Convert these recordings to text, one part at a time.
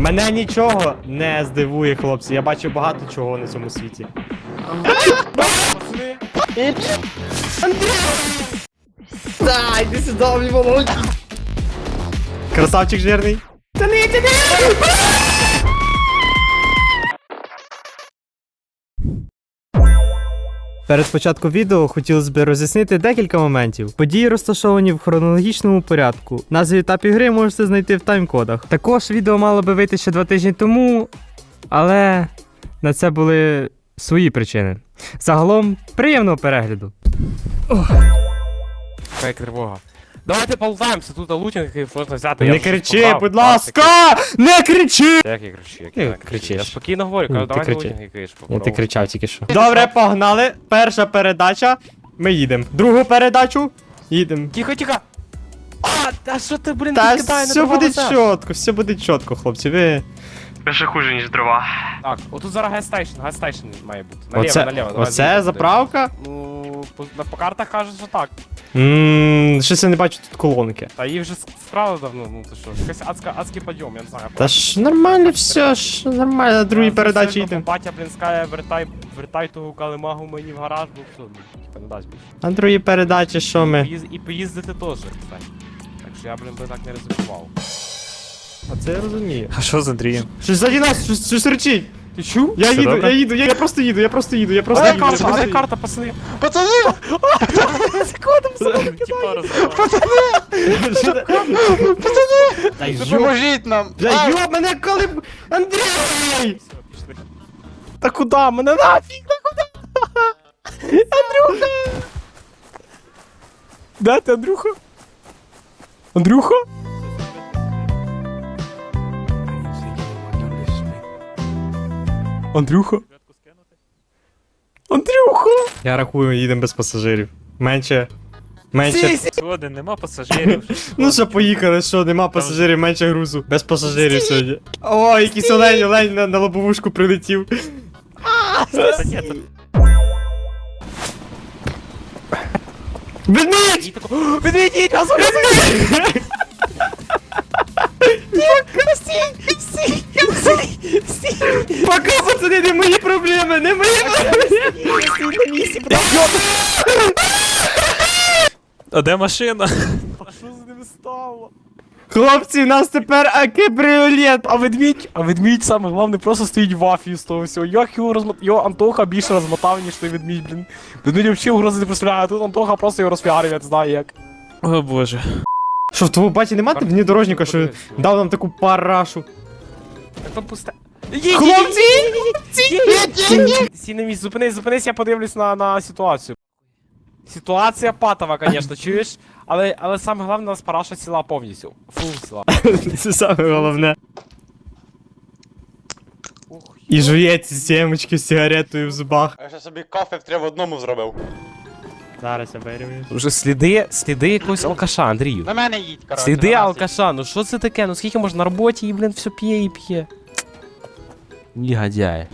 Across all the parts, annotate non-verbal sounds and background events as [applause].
Мене нічого не здивує, хлопці. Я бачу багато чого на цьому світі. Дай, іди сюди, мені молодь. Красавчик жирний. Тяни, тяни! Перед початком відео хотілося б роз'яснити декілька моментів. Події розташовані в хронологічному порядку. Назві етапів гри можете знайти в тайм-кодах. Також відео мало би вийти ще два тижні тому, але на це були свої причини. Загалом, приємного перегляду. Яка тривога. Давайте полутаємося, тут лутінг який можна взяти. Не кричи, будь ласка! Не кричи! Як я кричу, як я кричу. Я спокійно говорю, Ну, кажу, ти давайте кричи. лутінг якийсь Я ти кричав тільки що. Добре, погнали. Перша передача. Ми їдемо. Другу передачу. Їдемо. Тихо, тихо! А, та що ти, блін, Та підкидає, не все буде чітко, все буде чітко, хлопці. Ви. Ви ще хуже, ніж дрова. Так, отут зараз гайстейшн, гайстейшн має бути. Наліво, Оце, наліво. давай оце заправка? подивимось. Ну, по, на- по картах кажуть, що так. Ммм, щось я не бачу тут колонки. Та її вже справили давно, ну ти що. Якась адська, адський підйом, я не знаю. Та ж нормально все, ж нормально, на другій Я передачі засильно, йдемо. Батя, блін, скаже, вертай, вертай того калимагу мені в гараж, бо все, ну, типа, не дасть більше. На другій передачі що ми? Поїз- І поїздити теж, кстати. Так що я, блін, би так не ризикував. А це я розумію. А що з Андрієм? Щось ззаді нас, щось, щось речить. Ти чув? Я Все їду, я їду, я, я просто їду, я просто їду, я просто їду. я карта, їду. карта, пацани. Пацани! Та йо, Допоможіть нам! Бля, йо, мене коли... б- Андрій! Та куди? Мене нафіг, та куди? Андрюха! Де ти, Андрюха? Андрюха? Андрюха? Андрюха! Я рахую, їдемо без пасажирів. Менше. Менше. Згоден, нема пасажирів. [laughs] Ну що, поїхали, що, нема пасажирів, менше грузу. Без пасажирів сьогодні. О, якийсь олень, олень на, на лобовушку прилетів. Та ні, то- Ведмідь! І тако, [gasps] «О, Відведіть [laughs] Пока, пацани, не мої проблеми, не мої проблеми! Стій на місці. А де машина? А що з ними стало? Хлопці, у нас тепер акебріолет! А ведмідь, а ведмідь саме головне просто стоїть в афії з того всього. Як його розмотав, його Антоха більше розмотав, ніж той ведмідь, блін. Ведмідь взагалі угрози не представляє, а тут Антоха просто його розфігарив, я не знаю як. О боже. Що, в твого баті нема внедорожника, що дав нам таку парашу? Там пусте. Хлопці! Сі на місці, зупинись, зупинись, я подивлюсь на, на ситуацію. Ситуація патова, звісно, [laughs] чуєш? Але, але саме головне, у нас параша ціла повністю. Фул ціла. [laughs] Це саме головне. Ух, І жує ці сімочки з сигаретою в зубах. Я ще собі кафе в три в одному зробив. Зараз я вирівнюю. Вже сліди, сліди якогось алкаша, Андрію. На мене їдь, коротше. Сліди на нас алкаша, ну що це таке? Ну скільки можна на роботі і, блін, все п'є і п'є. Негодяй.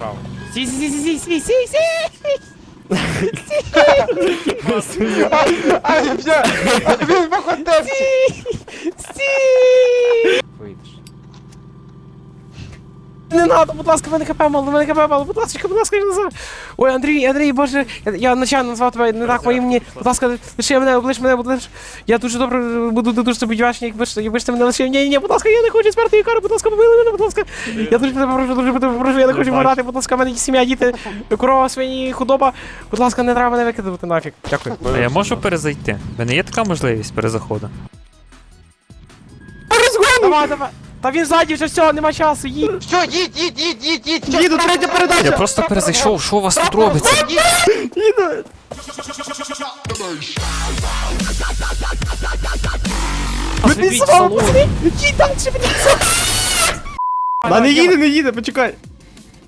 Сі, сі, сі, сі, сі, сі, сі. їдь. А, він походив. Стій! Не надо, будь ласка, мене хп мало, мене хп мало, будь ласка, будь ласка, я. Ой, Андрій, Андрій, боже, я, я начально назвав тебе не так по імені. Будь ласка, лиши мене, облиш мене, будь ласка. Я дуже добре буду дуже тобі вдячний, якби ж якби ж ти мене лишив. Ні, ні, ні, будь ласка, я не хочу смерти кари, будь ласка, помилуй мене, будь ласка. Я дуже тебе прошу, дуже тебе прошу, я не хочу вмирати, будь ласка, в мене є сім'я, діти, корова, свині, худоба. Будь ласка, не треба мене викидувати нафіг. Дякую. А я можу перезайти? В мене є така можливість перезаходу? Давай, давай. Та він ззаді вже все, нема часу, їдь. Все, їдь, їдь, їдь, їдь, їдь. все, Їду, третя передача! Я просто перезайшов, що у вас тут робиться? Їду! Ведмідь салон, Їдь далі, блядь. Да не їде, не їде, почекай.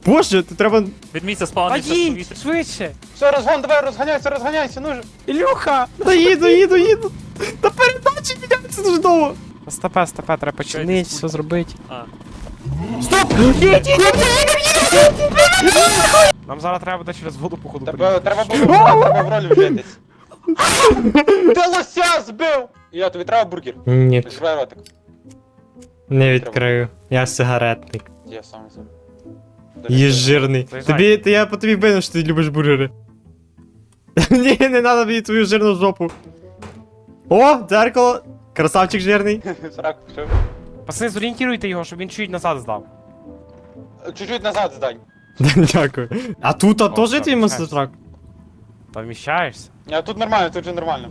Боже, тут треба. Відмійся спавнився в Їдь, швидше. Все, розгон, давай, розганяйся, розганяйся, ну ж. Ілюха. Та їду, їду, їду. Та передачі міняються дуже довго. Стопе, стопе, треба починити, все зробити. А. Стоп! Нам зараз треба буде через воду походу Тебе, треба було в ролі вжитись. Ти лося збив! Я, тобі треба бургер. Ні. Відкривай ротик. Не відкрию. Я сигаретник. Я сам собі. Їж жирний. Тобі, ти, я по тобі винен, що ти любиш бургери. [laughs] Ні, не треба мені твою жирну жопу. О, дзеркало. Красавчик жирний. Сраку, що? Пацани, зорієнтуйте його, щоб він чуть назад здав. Чуть-чуть назад здань. [laughs] Дякую. А тут а О, теж так, твій так. мастертрак? Та вміщаєшся. А тут нормально, тут же нормально.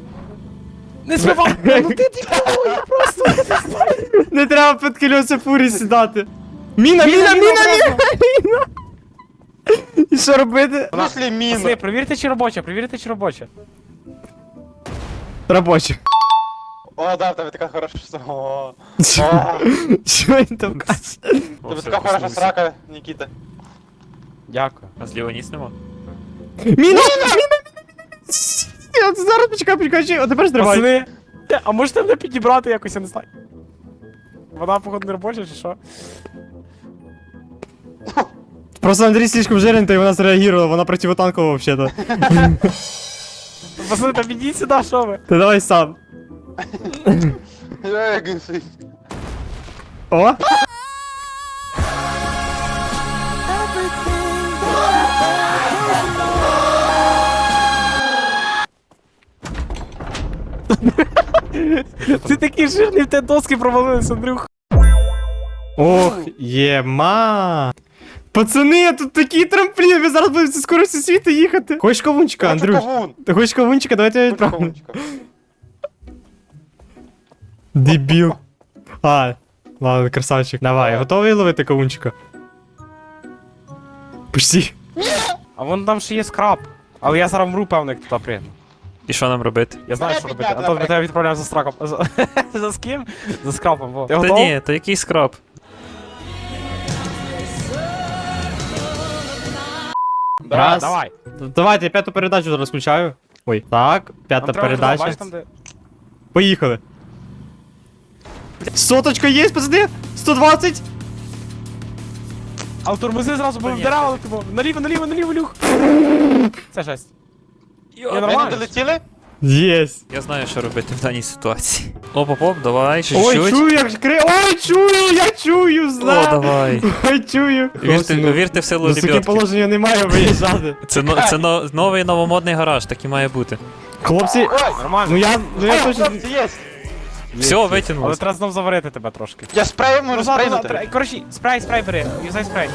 Не збивай! [laughs] Ну ти тікав, я просто не треба під кільоса фурі сідати. Міна, міна, міна, міна. І що робити? В смысле міна? Пацани, провірте, чи робоча, провірте, чи робоча. Робоче. О, да, в тебе така хороша с- О, Що він там каже? тебе така хороша срака, Нікіта. Дякую. А зліва ніс нема? Міна! Міна! Я зараз почекай, почекай, а тепер стривай. Пацани, е, а можете мене підібрати якось, я не знаю. Вона, походу, не робоча, чи що? Просто Андрій слишком жирний, та й вона зреагувала, вона противотанкова взагалі-то. [laughs] Пацани, та підіть сюди, що ви? Ти давай сам. О! Ти такий жирний, в те доски провалились, Андрюх. Ох, єма. Пацани, тут такий трамплін, ви зараз будете зі скоростю світу їхати. Хочеш кавунчика, Андрюш? кавун. Ти хочеш кавунчика, давайте я відправлю. Дебіл. А, ладно, красавчик. Давай, готовий ловити кавунчика? Пусти. А вон там ще є скраб. Але я зараз вмру, певно, як туди пригну. І що нам робити? Я знаю, що робити. Антон, ми тебе відправляємо за страком. [laughs] За, з ким? За скрабом. Ти Та ні, то який скраб. Раз. Давай. Давайте, я п'яту передачу зараз включаю. Ой, так, п'ята передача. Поїхали. Соточка є, пацани? 120? Але тормози зразу, бо вдирали, типу. Наліво, наліво, наліво, люх. Це жесть. Я Ви не долетіли? Єсть. Я знаю, що робити в даній ситуації. Оп-оп-оп, давай, Ой, чуть-чуть. чую, як кри... Ой, чую, я чую, О, знаю. давай. Ой, чую. Вірте, вірте в силу таке ребятки. положення немає виїжджати. Це, но- це но- новий новомодний гараж, так і має бути. Хлопці, Ой! Нормально. ну я, ну я точно... хлопці, є! Все, Але треба знов заварити тебе трошки. Я спрей можу назад, спрейнути. Коротше, спрей, спрей бери. Юзай спрей.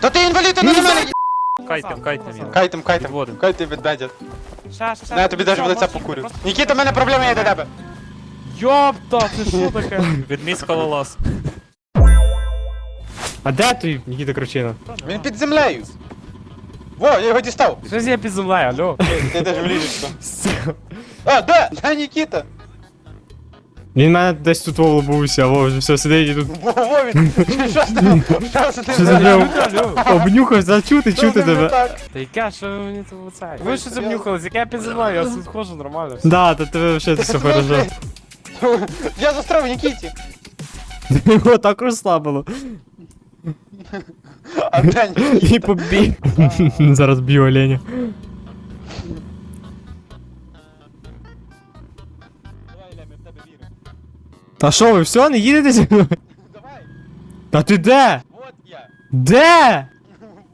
Та ти інвалід, ти не на мене! Кайтем, кайтем. Кайтем, кайтем. Підводим. Кайтем від. Ща, ща, ща. На, я тобі навіть в лице покурю. Нікіта, в мене проблема є до тебе. Йопта, це що таке? [laughs] Відміс кололас. А де той Нікіта Кручина? Він під землею. Во, я його дістав. Щось я під землею, алло. Ти теж в ліжечко. А, де? Де Нікіта? Він в мене десь тут волобувся, а во, вже все сидить і тут. Во, во, він. Що з ним? Що з Що за ним? прям обнюхав, зачути, Що з чути ним не тебе. так? Та яке, що ви мені тут оце? Ви що це внюхались? Яке я під землею? Я тут ходжу нормально. все. Да, та тебе взагалі все хорошо. Я застряв Нікіті. Його так розслабило. А де Нікіта? І побіг. Зараз б'ю оленя. Давай, Ілля, ми в тебе віримо. Та що ви, все, не їдете зі мною? Давай. Та ти де? Вот я. Де?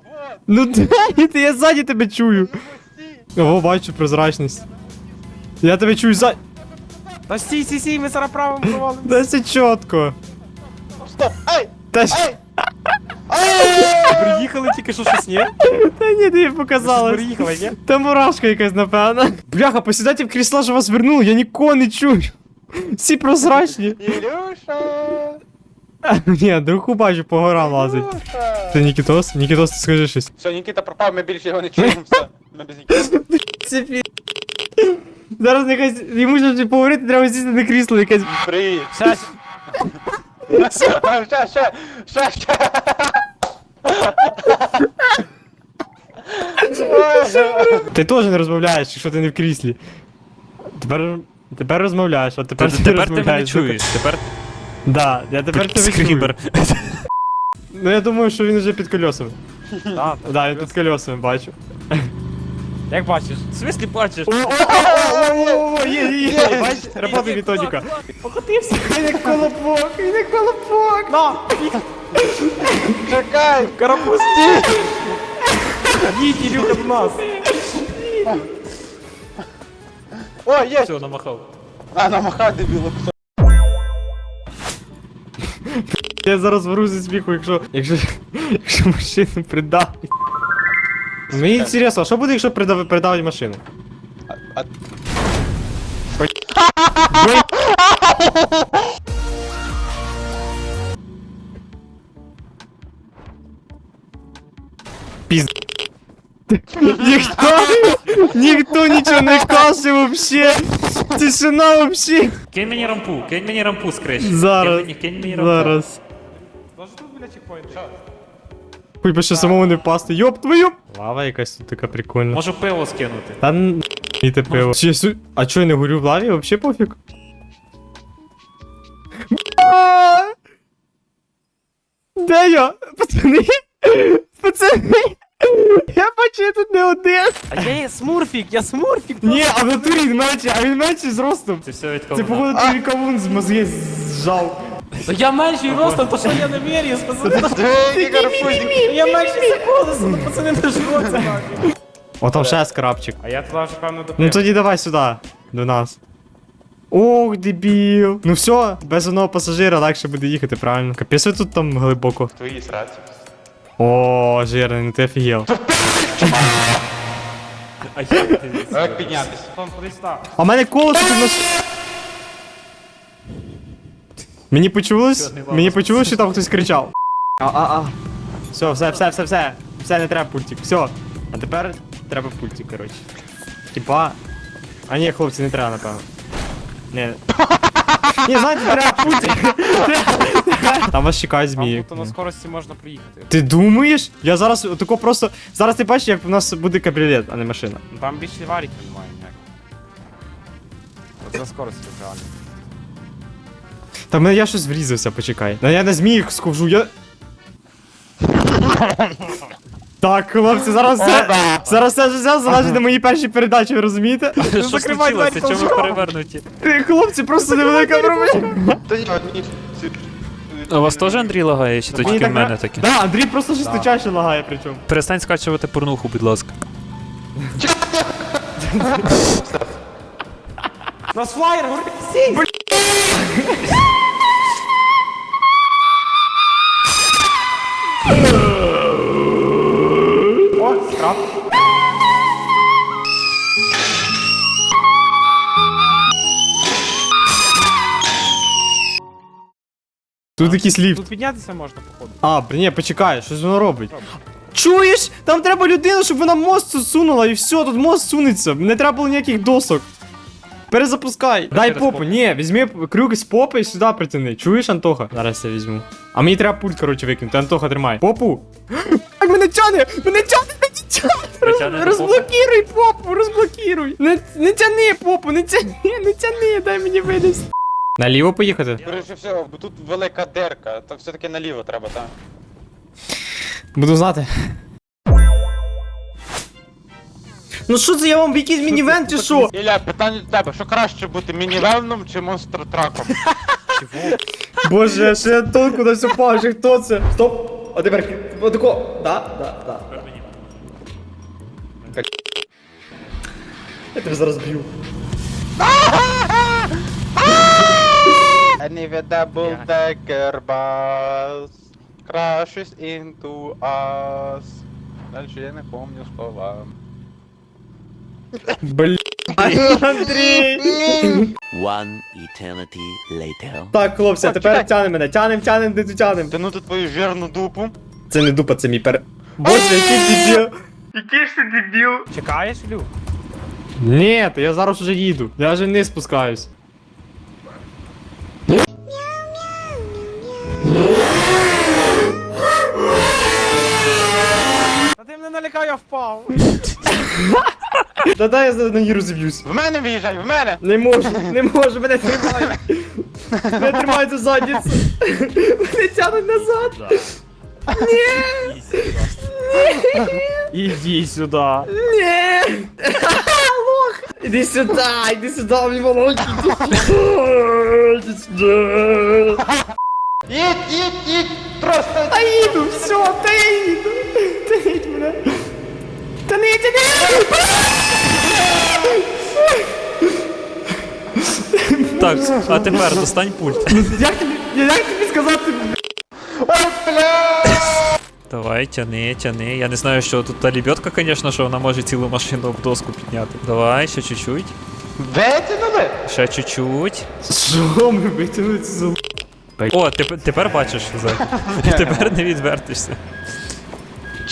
Вот. Ну де? Ти я ззаді тебе чую. Ну, стій. Ого, бачу прозрачність. Я тебе чую ззаді. Та стій, стій, стій, ми зараз правим провалимо. Да це чітко. Стоп. Ай! Та ж Ай! Приїхали тільки що щось, ні? та ні, Щось показалось. Приїхали, ні? Та мурашка якась, напевно. Бляха, посідайте в крісла, що вас вернули, я нікого не чую. Всі прозрачні. Ілюша! Ні, другу бачу, по горам лазить. Ілюша! Це Нікітос? Нікітос, ти скажи щось. Все, Нікіта пропав, ми більше його не чуємо. Все, ми без Нікіти. Це пі... Зараз якась, йому ж поговорити, треба сісти на крісло якесь. Привіт. Щас. Ще, ще, ще, ще. Ой, Ти теж не розмовляєш, якщо ти не в кріслі. Тепер, тепер розмовляєш, а тепер, Тепер ти мене розмовляєш. чуєш. Тепер Да, я тепер тебе чую. скрібер. Ну я думаю, що він вже під колесами. Да, Да, він під колесами, бачу. Як бачиш? В смислі бачиш? О, є, є, є, бачиш, робота методика. Покотився. Він як колобок, він як колобок. На! Чекай! Карапусті! Їдь, Ілюха, до нас! О, є! Все, намахав. А, намахай дебіло. Я зараз вру зі сміху, якщо, якщо, якщо машину придавить. Мені цікаво, що буде, якщо придав, придавить машину? А, а Піз... Ніхто, ніхто нічого не каже вообще. Тишина вообще. Кинь мені рампу, кинь мені рампу з. Зараз, Кинь мені, кинь мені рампу. зараз. Тоже тут біля чекпоінту? Хоч би ще самому не впасти. Йоп твою! Лава якась тут така прикольна. Можу пиво скинути. Та н- і те пиво. Чи, су- А чо я не горю в лаві? Вообще пофіг. А! Де я? Пацани? Пацани? Я бачу, я тут не один. А я є смурфік, я смурфік! Ні, а в натурі він менший, а він менший зростом. Це все від Це кого? походу тобі кавун з мозги зжав. Та я менший ростом, то що я не вірю, пацани. Я менший за колесом, ну [laughs] пацани не живуться нахуй. О, там ще скрабчик. А я туди вже певно до Ну тоді давай сюди, до нас. Ох, дебіл. Ну все, без одного пасажира легше буде їхати, правильно. Капець ви тут там глибоко. Твої сраці. О, жирний, ну ти офігел. А як ти? А як піднятися? Там кудись. А в мене колесо тут. Мені почулось, мені почулось, що там хтось кричав. А, а, а. Все, все, все, все, все. Все, не треба пультик. Все. А тепер треба пультик, коротше. Типа. А ні, хлопці, не треба, напевно. Не. Ні, знаєте, треба пультик. Там вас чекають змії. будто на скорості можна приїхати. Ти думаєш? Я зараз тако просто. Зараз ти бачиш, як у нас буде кабріолет, а не машина. Там більше варіки немає ніяк. От за скорості реально. Та мене я щось врізався, почекай. Та я на зміїх схожу, я. Так, хлопці, зараз все. Зараз все життя залежить на моїй першій передачі, ви розумієте? Що закривай случилося? Чому перевернуті? Ти, Хлопці, просто невелика проблема. Та ні, у вас теж Андрій лагає, чи то тільки в мене таке? Да, Андрій просто жесточаще лагає причому. Перестань скачувати порнуху, будь ласка. Нас флаєр, горить [laughs] Тут якийсь ліфт. Тут піднятися можна, походу. А, блін, ні, почекай, щось воно робить. Чуєш? Там треба людину, щоб вона мост сунула, і все, тут мост сунеться. Не треба було ніяких досок. Перезапускай. Дай через попу. попу. Ні, візьми крюк з попи і сюди притяни. Чуєш, Антоха? Зараз я візьму. А мені треба пульт, коротше, викинути. Антоха, тримай. Попу. Так мене тяне! Мене тяне! Мене тяне! До Розблокіруй попу, розблокіруй! Не, не тяни попу, не тяни, не тяни, дай мені вилізти. Наліво поїхати? Скоріше всього, бо тут велика дерка, то все-таки наліво треба, так? Буду знати. Ну що це я вам в якийсь мінівен чи що? Ілля, питання до тебе, що краще бути мінівевном чи монстр-траком? [laughs] Боже, ще я толку на все павши, хто це? Стоп! А тепер отако. Да, да, да. Я тебе зараз б'ю. Unevitable decker bus crashes into us. Дальше я не помню слова. Блін. Андрій! One eternity later. Так, хлопці, а тепер тянем мене. Тянем, тянем, де тут тянем. Тяну тут твою жирну дупу. Це не дупа, це мій пер. Боже, який дебіл. Який ж ти дебіл. Чекаєш, Ілю? Ні, я зараз уже їду. Я вже не спускаюсь. Налякав, я впав. Та дай я на ній розіб'юсь. В мене виїжджай, в мене! Не можу, не можу, мене тримають. Мене тримають за задницю. Мене тянуть назад. Іди сюди. Ні. Іди сюди, іди сюди, іди сюди, іди сюди. Їдь, їдь, їдь! Просто! Та їду, все, та я їду. Та їдь мене. Та не тяни! Так, а тепер достань пульт. Як тобі, як тобі сказати? Давай, тяни, тяни. Я не знаю, що тут та лебедка, звісно, що вона може цілу машину в доску підняти. Давай, ще чуть-чуть. Витягнули? Ще чуть-чуть. Що ми витягнули цю. О, тепер, тепер бачиш, Зай. [laughs] Тепер не відвертишся.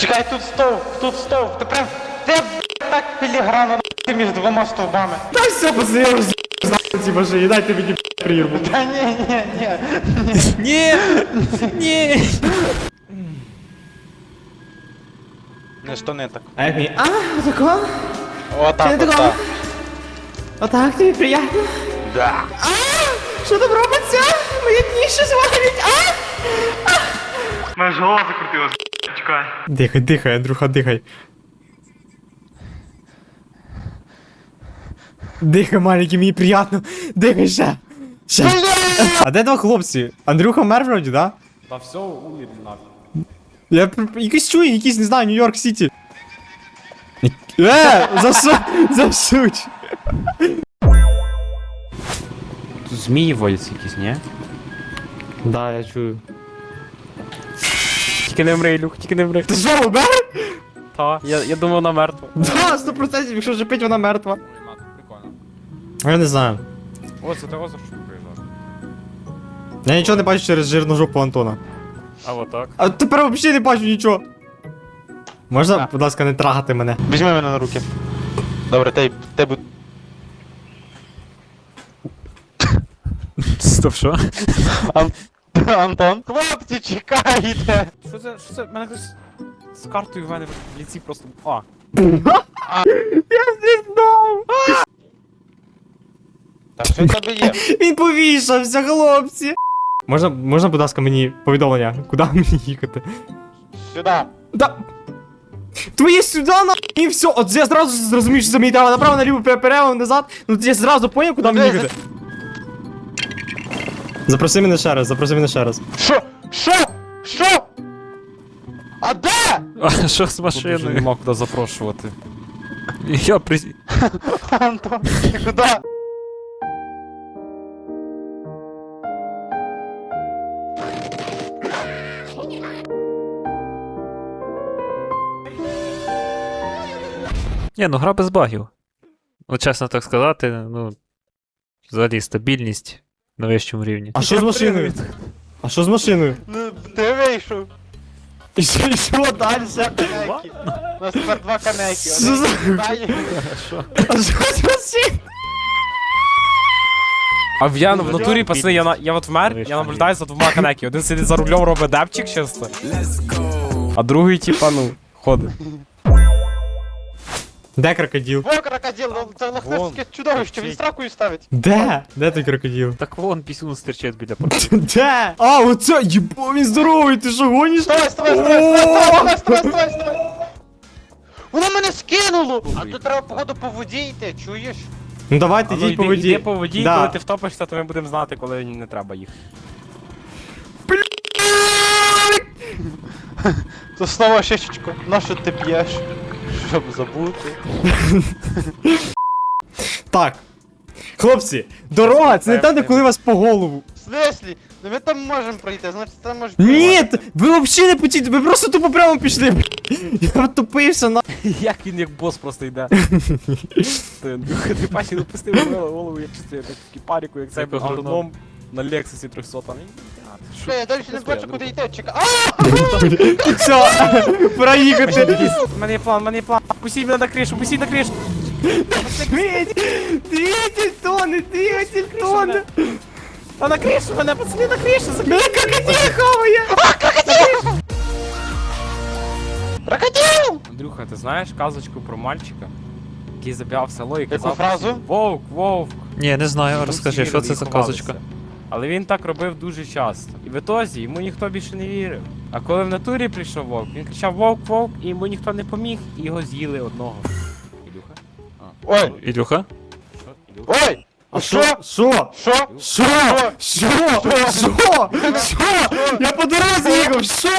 Чекай, тут стовп, тут стовп. Ти прям... Ти так філігранно ти між двома стовбами. Та все, пацани, я вже знаю ці машині, дайте мені прірву. Та ні, ні, ні. Ні! Ні! Не штани так. А як мені? А, отако? Отак, Ти отак. Отак тобі приємно? Да. Що там робиться? Мої дні ще звалять, а? Моя голова закрутилась, чекай. Дихай, дихай, Андрюха, дихай. Дихай, маленький, мені приємно. Дихай ще. Ще. А де два хлопці? Андрюха мер вроді, да? Та все, умір нахуй. Я якийсь чую, якийсь, не знаю, Нью-Йорк Сіті. Е, засу... засуть. Тут змії водяться якісь, ні? Да, я чую. Тільки не вмри, Люк, тільки не вмри. Ти що, мер? Та, я, я думав, вона мертва. Да, 100%, якщо вже пить, вона мертва. Прикольно. Я не знаю. О, це того за що приїжджав. Я нічого не бачу через жирну жопу Антона. А отак. А тепер взагалі не бачу нічого. Можна, будь ласка, не трагати мене. Візьми мене на руки. Добре, ти, тебе... Стоп, що? Антон? Хлопці, чекайте! Що це, що це, мене хтось з картою в мене в ліці просто... А, [laughs] Я не знав! Так, що в тебе є? Він повішався, хлопці! Можна, можна, будь ласка, мені повідомлення, куди мені їхати? Сюди. Да. Твоє сюди на і все. От я зразу зрозумів, що це мені треба направо, наліво, перево, назад. Ну я зразу поняв, куди мені їхати. Запроси мене ще раз, запроси мене ще раз. Що? Що? Що? А де? А що з тут вже машиною? нема куди запрошувати. Я при... Антон, ти куди? Ні, ну гра без багів. Ну, чесно так сказати, ну. Взагалі стабільність на вищому рівні. А що з машиною? А що з машиною? Ну, ти вийшов. І що, і що далі? Канеки. У нас тепер два канеки. Що за- А що з машиною? А в я в натурі, пацани, я, на, я от вмер, я наблюдаю за двома канеки. Один сидить за рулем, робить депчик чисто. А другий, типа, ну, ходить. Де крокодил? Во, крокодил, ну, це лохнецьке чудовище, він сракою ставить. Де? Де той крокодил? Так вон пісюн стерчить біля [laughs] порти. Де? А, оце, єбо, він здоровий, ти що гониш? Вставай, вставай, вставай, вставай, вставай, вставай, вставай, вставай. Воно мене скинуло! А тут треба, походу, по воді йти, чуєш? Ну давайте, йдіть по воді. йди по воді, Да. коли ти втопишся, то ми будемо знати, коли не треба їхати. [laughs] То знову шишечку. На що ти п'єш? Щоб забути. Так. Хлопці, дорога, це не там, де коли вас по голову. В смислі? Ну ми там можемо пройти, значить там можеш Ні, ви взагалі не потієте, ви просто тупо прямо пішли. Я втопився на. [laughs] Як він як бос просто йде. [laughs] Ти ти паче не пустив голову, як чисто я так в кіпаріку, як цей Як автоном на Лексусі 300 там. Що, я далі не бачу, куди йти, чекай. А! Все, [laughs] проїхати. У мене є план, у мене є план. Пустіть мене на кришу, пустіть на кришу. Двигатель тоне, двигатель тоне. Та на кришу мене, пацани, на кришу, за Мене крокодил хаває. Крокодил! Андрюха, ти знаєш казочку про мальчика, який забігав в село і Яку фразу? Вовк, вовк. Ні, не знаю, розкажи, що це за казочка? Але він так робив дуже часто. І в ітозі йому ніхто більше не вірив. А коли в натурі прийшов вовк, він кричав вовк, вовк, і йому ніхто не поміг, і його з'їли одного. Ілюха. Ой, Ілюха? ой! А що? Що? Що? Що? Що? Що? Що? Я по дорозі їхав, що?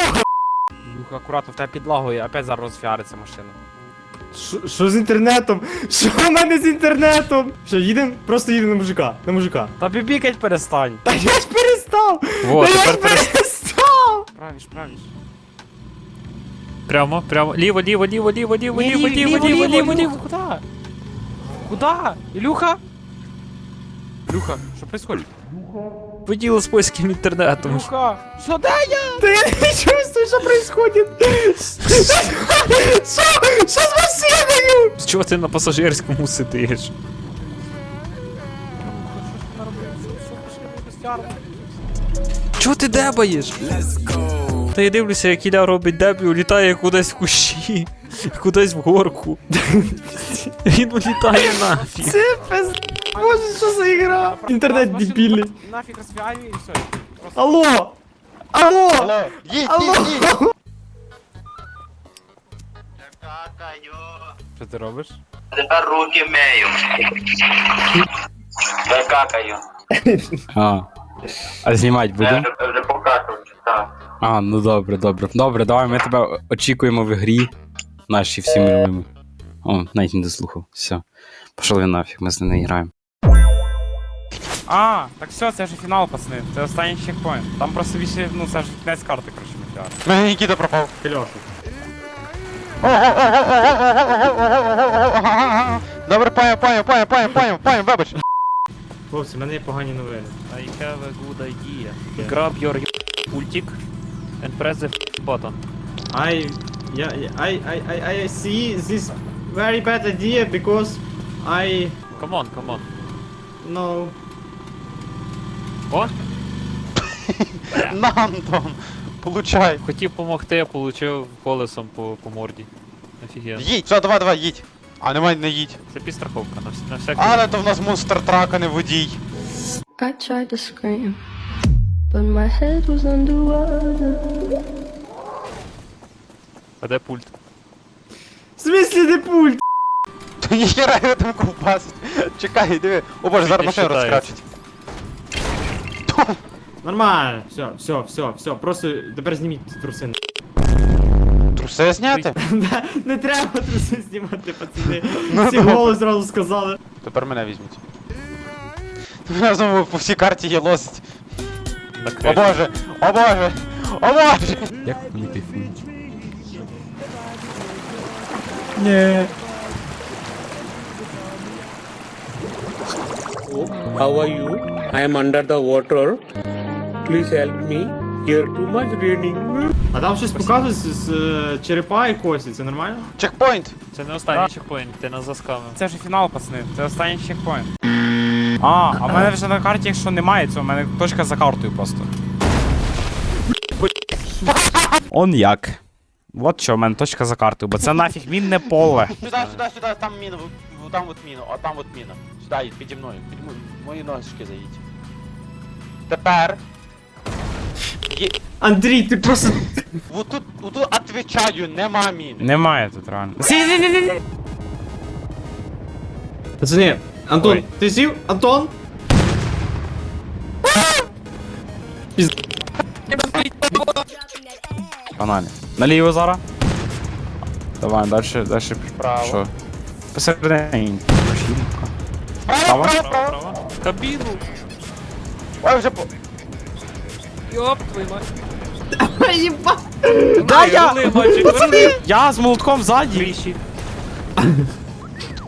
Люха, акуратно, в тебе підлагою, опять зараз розфіариться машина. Що- Що з інтернетом? Що в мене з інтернетом? Що, їдемо? Просто їдемо на мужика. На мужика. Та бібікать перестань. Та я ж перестав! Во, Та я ж тепер перес- перестав! Правіш, правіш. Прямо, прямо. Ліво, ліво, ліво, ліво, ліво, ліво, ліво, ліво, ліво, ліво. Куда? Куда? Илюха? Илюха, что происходит? Поділо з польським інтернетом. Илюха, что да я? Та я не чувствую, що происходит. Що? Що з машиною? З чого ти на пасажирському сидиш? Чого ти дебаєш? Та я дивлюся, як Ілля робить дебі, улітає кудись в кущі, кудись в горку. Він улітає нафіг. Це пиз... Боже, що за ігра? Інтернет дебільний. Нафиг расфиали и все. Алло! Алло! Алло, їдь, Алло! їдь, їдь! [laughs] Что ты робишь? Тепер руки мию. Я какаю. А. А знімати Я будемо? вже, вже покакав, так. А, ну добре, добре. Добре, давай ми тебе очікуємо в грі. Наші всі ми любимо. О, навіть не дослухав. Все. Пішли нафіг, ми з ним не граємо. А, так все, це ж фінал, пацани. Це останній чекпоінт. Там просто більше, ну це ж кінець карти, коротше, мафіар. Мене Нікіта пропав. Добре, паємо, паємо, паємо, паємо, паємо, паємо, вибач. Хлопці, в мене є погані новини. I have a good idea. Grab your pultic and press the button. I, yeah, I, I, I, I see this very bad idea because I Come on, come on. know. О, [laughs] На, Антон. Получай. хотів помогти, я получив колесом по, по морді. Офігенно. Їдь, все, давай, давай, їдь. А немає, не їдь. Це підстраховка на, вс- на всякий. Але то в нас монстр трак, а не водій. I tried to scream, but my head was underwater. А де пульт? В смысле не пульт? Та ніхера його там ковбасить. Чекай, диви. О боже, зараз Не машину считається. розкрачуть. [laughs] Нормально, все, все, все, все, просто тепер зніміть труси. Труси зняти? [laughs] Да, Не треба труси знімати, пацани. Ну, Всі голос зразу сказали. Тепер мене візьмуть. Мене знову по всій карті є лосить. О боже! О боже! О боже! Як вони кайфують? How are you? I am under the water. Please help me. Here too much raining. А там щось показує з, з е, черепа і кості, це нормально? Чекпоінт! Це не останній чекпоінт, ти нас заскамив. Це ж фінал, пацани. Це останній чекпоінт. А, а в мене вже на карті, якщо немає цього, в мене точка за картою просто. Он як. От що, в мене точка за картою, бо це нафіг мінне поле. Сюди, сюди, сюди, там міна, в- там от міна, а там от міна. Сюди, їдь, піді мною, під мо- мої ножички заїдь. Тепер. Є... Андрій, ти просто. Вот тут, вот тут отвечаю, нема міни. Немає тут реально. Пацани, Антон, Ой. ти сів? Антон? Погнали. Наліво зараз. Давай, далі, далі. Право. Що? Посередині. Право, право, Право, право. право. Кабіну. Ой, вже по... Йоп, твою мать. Да, я! Верни, мальчик, верни. Я з молотком ззаді. Кріші.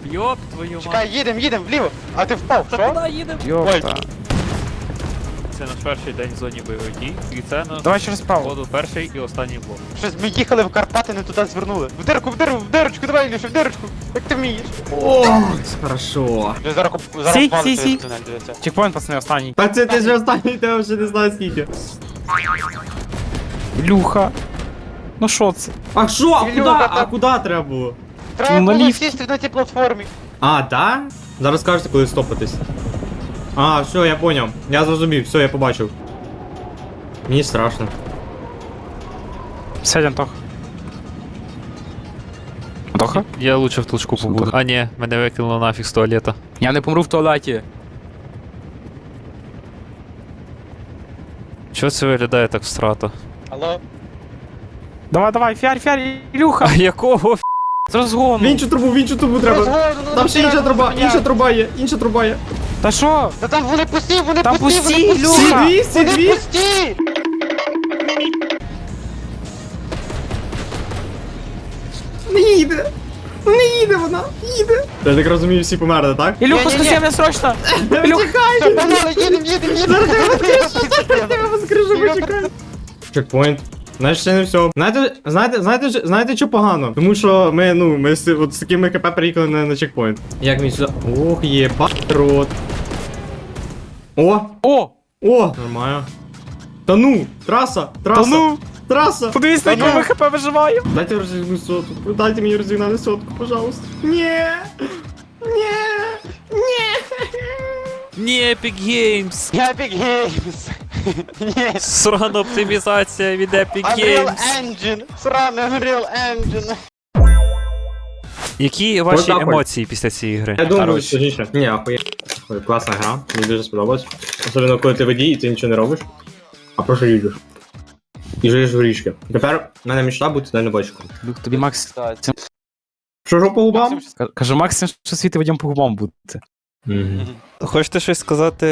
Йоп, твою мать. Чекай, їдем, їдем, вліво. А ти впав, що? Куди їдемо? Йопта. Це наш перший день в зоні бойових дій. І це наш Давай через право. походу перший і останній блок. Щось ми їхали в Карпати, не туди звернули. В дирку, в дирку, в дирочку, давай, Ілюша, в дирочку. Як ти вмієш? О, хорошо. Вже зараз, коп- зараз Сі, впали сі, через сі. тунель, дивися. Чекпоінт, пацани, останній. Пацани, ти ж останній, ти вже не знаю скільки. Ілюха. Ну що це? А що? А куди? Ілюха, А там- куди треба було? Треба на було ліфт. сісти на цій платформі. А, да? Зараз скажете, коли стопитись. А, все, я поняв. Я зрозумів, все, я побачив. Мені страшно. Сядь, Антох. Антох. Ілюха. Я лучше в толчку побуду. А ні, мене викинуло нафіг з туалета. Я не помру в туалеті. Чого це виглядає так встрато? Алло? Давай, давай, фярь, фярь, Ілюха. А якого ф... З розгону. В іншу трубу, в іншу трубу треба. Там ще інша труба, інша труба є, інша труба є. Та що? Та там вони пусті, вони Там пусті, пусті, вони Всі дві, всі Вони дві. пусті! Не їде. Не їде вона, їде. Я так розумію, всі померли, так? Ілюха, Ні-ні-ні. спаси мене срочно. Ілюха. Все, погнали, їдем, їдем, їдем! Я вас скажу, почекай. Чекпоінт. Знаєш, ще не все. Знаєте, знаєте, знаєте, ж- знаєте, що погано? Тому що ми, ну, ми з, от, з такими КП приїхали на, на чекпоінт. Як мені сюди. Ох, єба рот. О! О, О! Нормально. Та ну! Траса! Траса! та ну. Траса! Подивись, на якому ми хп виживаємо. Дайте розігну сотку. Дайте мені розігнати сотку, пожалуйста. Ні! Ні! Ні! Ні, Epic Games! Epic Games! Ні! Срана оптимізація від Epic Unreal Engine! Сраний Unreal Engine! Які ваші емоції після цієї гри? Я думаю, сильніше. Ні, ахує. Ой, Класна гра, мені дуже сподобалось. Особливо, коли ти водій і ти нічого не робиш, а просто їдеш. І живеш в річки. Тепер в мене мечта бути дальнобойщиком. Тобі Макс. Що ж по губам? Кажу, Максим, що світи водям по губам бути. Хочете щось сказати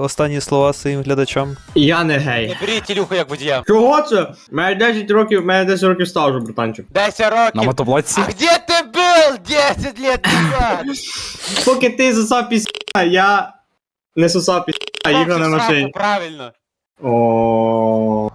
останні слова своїм глядачам? Я не гей. Не беріть Ілюху як водія. Чого це? Мене 10 років, мене 10 років стажу, братанчик. 10 На років! мотоблоці. А где ты был 10 лет назад? Поки ти сосав піс... я не сосав піс... а їхав на машині. Правильно. О.